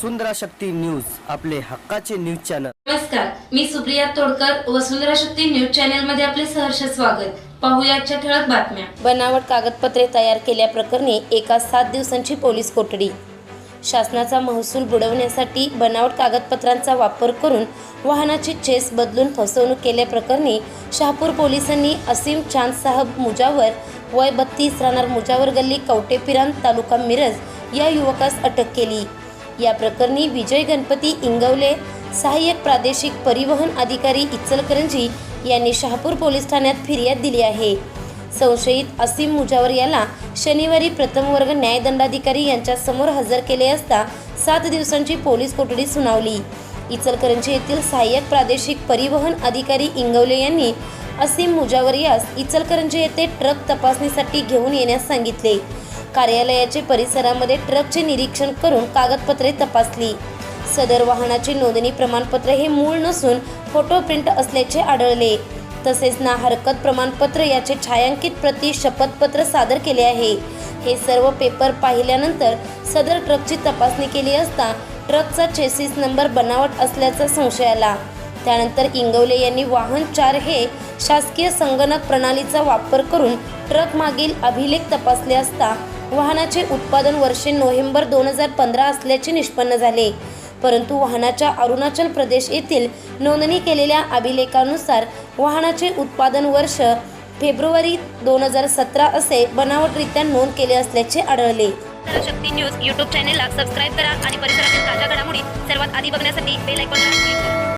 वसुंधरा Shakti news आपले हक्काचे news channel. नमस्कार मी सुप्रिया तोडकर वसुंधरा शक्ती न्यूज चॅनलमध्ये आपले सहर्ष स्वागत. पाहूया आजच्या ठळक बातम्या. बनावट कागदपत्रे तयार केल्याप्रकरणी एका सात दिवसांची पोलीस कोठडी. शासनाचा महसूल बुडवण्यासाठी बनावट कागदपत्रांचा वापर करून वाहनाची चेस बदलून फसवणूक केल्याप्रकरणी शहापूर पोलिसांनी असीम चांद साहब मुजावर वय बत्तीस राहणार मुजावर गल्ली कवटेपिरान तालुका मिरज या युवकास अटक केली. या प्रकरणी विजय गणपती इंगवले सहाय्यक प्रादेशिक परिवहन अधिकारी इचलकरंजी यांनी शहापूर पोलीस ठाण्यात फिर्याद दिली आहे. संशयित असीम मुजावर याला शनिवारी प्रथम वर्ग न्यायदंडाधिकारी यांच्या समोर हजर केले असता सात दिवसांची पोलीस कोठडी सुनावली. इचलकरंजी येथील सहाय्यक प्रादेशिक परिवहन अधिकारी इंगवले यांनी असीम मुजावर यास इचलकरंजी येथे ट्रक तपासणीसाठी घेऊन येण्यास सांगितले. कार्यालयाचे परिसरामध्ये ट्रकचे निरीक्षण करून कागदपत्रे तपासली. सदर वाहनाचे नोंदणी प्रमाणपत्र हे मूळ नसून फोटो प्रिंट असल्याचे आढळले. तसेच ना हरकत प्रमाणपत्र याचे छायांकित प्रती शपथपत्र सादर केले आहे. हे सर्व पेपर पाहिल्यानंतर सदर ट्रकची तपासणी केली असता ट्रकचा चेसिस नंबर बनावट असल्याचा संशय आला. त्यानंतर इंगवले यांनी वाहन चार हे शासकीय संगणक प्रणालीचा वापर करून ट्रक मागील अभिलेख तपासले असता वाहनाचे उत्पादन वर्षे नोव्हेंबर दोन हजार पंधरा असल्याचे निष्पन्न झाले. परंतु वाहनाच्या अरुणाचल प्रदेश येथील नोंदणी केलेल्या अभिलेखानुसार वाहनाचे उत्पादन वर्ष फेब्रुवारी दोन हजार सतरा असे बनावटरित्या नोंद केले असल्याचे आढळले. शक्ती न्यूज यूट्यूब चॅनेलला सबस्क्राईब करा आणि परिसरातील ताज्या घडामोडी सर्वात आधी बघण्यासाठी बेल आयकॉनला क्लिक करा.